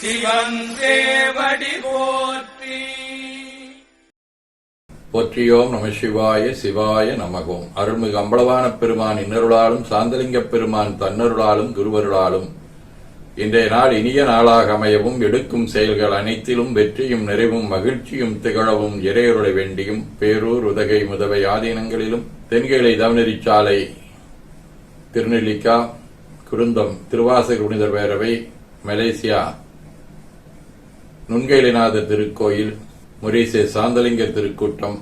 சிவன் தேவடி போற்றி. போற்றியோம் நம சிவாய சிவாய நமகோம். அருள்மிகு அம்பளவான பெருமான் இன்னருளாலும் சாந்தலிங்கப் பெருமான் தன்னருளாலும் குருவருளாலும். இன்றைய நாள் இனிய நாளாக அமையவும் எடுக்கும் செயல்கள் அனைத்திலும் வெற்றியும் நிறைவும் மகிழ்ச்சியும் திகழவும் இறையருளை வேண்டியும் பேரூர் உதகை முதவை ஆதீனங்களிலும் தென்கிளை தவநெறிச்சாலை திருநெல்லிக்கா குருந்தம் திருவாசக புனிதர் பேரவை மலேசியா நுண்கைலிநாத திருக்கோயில் முரீசே சாந்தலிங்க திருக்கூட்டம்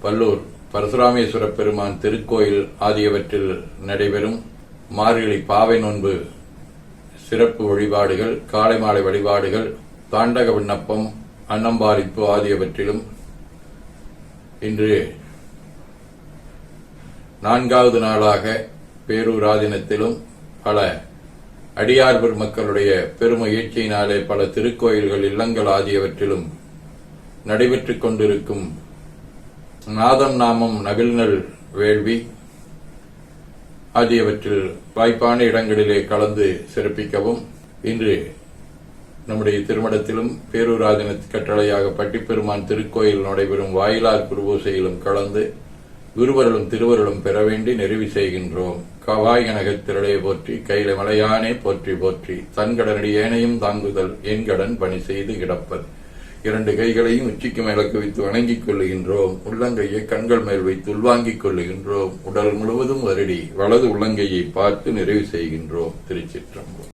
பல்லூர் பரசுராமேஸ்வர பெருமான் திருக்கோயில் ஆகியவற்றில் நடைபெறும். மார்கழி பாவை நோன்பு சிறப்பு வழிபாடுகள் காலை மாலை வழிபாடுகள் தாண்டக விண்ணப்பம் அன்னம்பாரிப்பு ஆகியவற்றிலும் இன்று நான்காவது நாளாக பேரூராதினத்திலும் பல அடியார் பெருமக்களுடைய பெருமுயற்சியினாலே பல திருக்கோயில்கள் இல்லங்கள் ஆகியவற்றிலும் நடைபெற்றுக் கொண்டிருக்கும் நாதம் நாமம் நவில்நல் வேள்வி ஆகியவற்றில் வாய்ப்பான இடங்களிலே கலந்து சிறப்பிக்கவும். இன்று நம்முடைய திருமணத்திலும் பேரூராஜன கட்டளையாக பட்டிப்பெருமான் திருக்கோயில் நடைபெறும் வாயிலார் குருபூசையிலும் கலந்து குருவருளும் திருவருளும் பெற வேண்டி நெருவி செய்கின்றோம். கவாய் கனகத் திரளே போற்றி கையில மலையானே போற்றி போற்றி தன்கடனடி ஏனையும் தாங்குதல் என் கடன் பணி செய்து கிடப்பது. இரண்டு கைகளையும் உச்சிக்கு மேலக்கு வைத்து வணங்கிக் கொள்ளுகின்றோம். உள்ளங்கையை கண்கள் மேல் வைத்து உள்வாங்கிக் கொள்ளுகின்றோம். உடல் முழுவதும் வருடி வலது உள்ளங்கையை பார்த்து நிறைவு செய்கின்றோம். திருச்சிற்றம்பலம்.